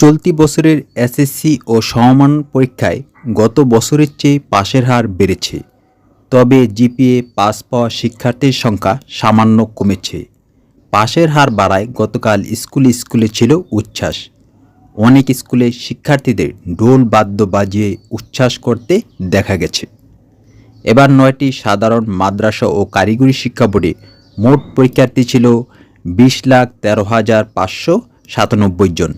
চলতি বছরের এসএসসি ও সমমান পরীক্ষায় গত বছরের চেয়ে পাশের হার বেড়েছে। তবে জিপিএ পাস পাওয়া শিক্ষার্থীর সংখ্যা সামান্য কমেছে। পাশের হার বাড়ায় গতকাল স্কুলে স্কুলে ছিল উচ্ছ্বাস। অনেক স্কুলে শিক্ষার্থীদের ঢোল বাদ্য বাজিয়ে উচ্ছ্বাস করতে দেখা গেছে। এবার নয়টি সাধারণ মাদ্রাসা ও কারিগরি শিক্ষা বোর্ডে মোট পরীক্ষার্থী ছিল বিশ লাখ তেরো হাজার পাঁচশো সাতানব্বই জন।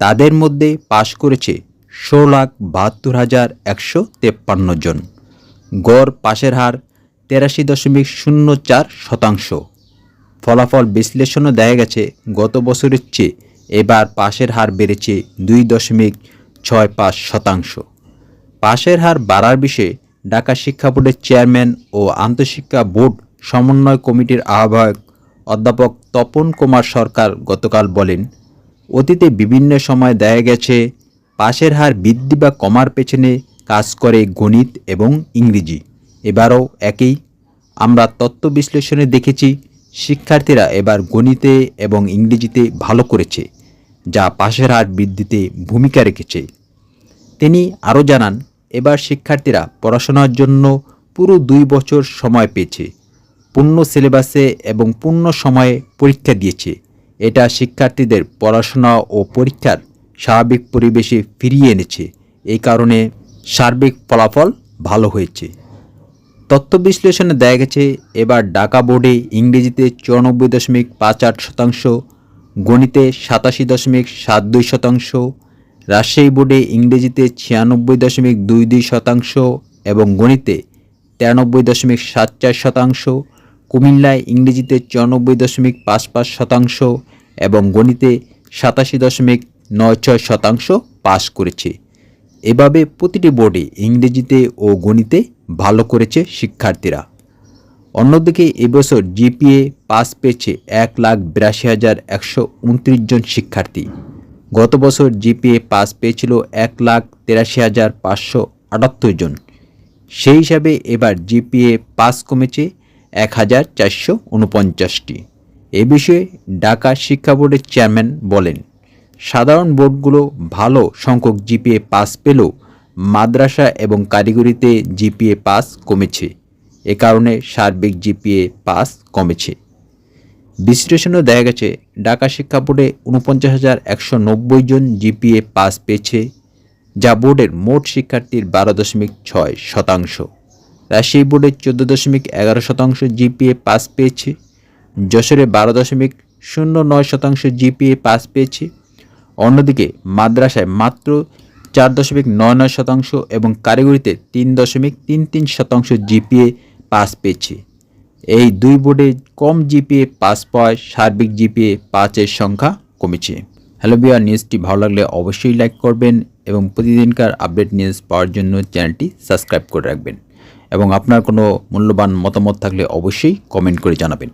তাদের মধ্যে পাশ করেছে ষোলো লাখ বাহাত্তর হাজার একশো তেপ্পান্ন জন। গড় পাশের হার তেরাশি দশমিক শূন্য চার শতাংশ। ফলাফল বিশ্লেষণও দেখা গেছে, গত বছরের চেয়ে এবার পাশের হার বেড়েছে দুই দশমিক ছয় পাঁচ শতাংশ। পাশের হার বাড়ার বিষয়ে ঢাকা শিক্ষা বোর্ডের চেয়ারম্যান ও আন্তঃশিক্ষা বোর্ড সমন্বয় কমিটির আহ্বায়ক অধ্যাপক তপন কুমার সরকার গতকাল বলেন অতীতে বিভিন্ন সময় দেখা গেছে, পাশের হার বৃদ্ধি বা কমার পেছনে কাজ করে গণিত এবং ইংরেজি। এবারও একই। আমরা তত্ত্ব বিশ্লেষণে দেখেছি, শিক্ষার্থীরা এবার গণিতে এবং ইংরেজিতে ভালো করেছে, যা পাশের হার বৃদ্ধিতে ভূমিকা রেখেছে। তিনি আরও জানান, এবার শিক্ষার্থীরা পড়াশোনার জন্য পুরো দুই বছর সময় পেয়েছে, পূর্ণ সিলেবাসে এবং পূর্ণ সময়ে পরীক্ষা দিয়েছে। এটা শিক্ষার্থীদের পড়াশোনা ও পরীক্ষার স্বাভাবিক পরিবেশে ফিরিয়ে এনেছে। এই কারণে সার্বিক ফলাফল ভালো হয়েছে। তথ্য বিশ্লেষণে দেখা গেছে, এবার ঢাকা বোর্ডে ইংরেজিতে চুরানব্বই দশমিক পাঁচ আট শতাংশ, গণিতে সাতাশি দশমিক সাত দুই শতাংশ, রাজশাহী বোর্ডে ইংরেজিতে ছিয়ানব্বই দশমিক দুই দুই শতাংশ এবং গণিতে তিরানব্বই দশমিক সাত চার শতাংশ কুমিল্লায় ইংরেজিতে চুরানব্বই দশমিক পাঁচ পাঁচ শতাংশ এবং গণিতে সাতাশি দশমিক নয় ছয় শতাংশ পাস করেছে। এভাবে প্রতিটি বোর্ডে ইংরেজিতে ও গণিতে ভালো করেছে শিক্ষার্থীরা। অন্যদিকে এবছর জিপিএ পাস পেয়েছে এক লাখ বিরাশি হাজার একশো উনত্রিশ জন শিক্ষার্থী। গত বছর জিপিএ পাস পেয়েছিল এক লাখ তেরাশি হাজার পাঁচশো আটাত্তর জন। সেই হিসাবে এবার জিপিএ পাস কমেছে এক হাজার চারশো উনপঞ্চাশটি। এ বিষয়ে ঢাকা শিক্ষা বোর্ডের চেয়ারম্যান বলেন, সাধারণ বোর্ডগুলো ভালো সংখ্যক জিপিএ পাস পেলেও মাদ্রাসা এবং কারিগরিতে জিপিএ পাস কমেছে। এ কারণে সার্বিক জিপিএ পাস কমেছে। বিশ্লেষণে দেখা গেছে, ঢাকা শিক্ষা বোর্ডে উনপঞ্চাশ হাজার একশো নব্বই জন জিপিএ পাস পেয়েছে, যা বোর্ডের মোট শিক্ষার্থীর বারো দশমিক ছয় শতাংশ। রাজশাহী বোর্ডে চোদ্দ দশমিক এগারো শতাংশ জিপিএ পাস পেয়েছে। যশোরে বারো দশমিক শূন্য নয় শতাংশ জিপিএ পাস পেয়েছে। অন্যদিকে মাদ্রাসায় মাত্র চার দশমিক নয় নয় শতাংশ এবং কারিগরিতে তিন দশমিক তিন তিন শতাংশ জিপিএ পাস পেয়েছে। এই দুই বোর্ডে কম জিপিএ পাস পাওয়ায় সার্বিক জিপিএ পাঁচের সংখ্যা কমেছে। হ্যালো বিয়ার নিউজটি ভালো লাগলে অবশ্যই লাইক করবেন এবং প্রতিদিনকার আপডেট নিউজ পাওয়ার জন্য চ্যানেলটি সাবস্ক্রাইব করে রাখবেন। এবং আপনার কোনো মূল্যবান মতামত থাকলে অবশ্যই কমেন্ট করে জানাবেন।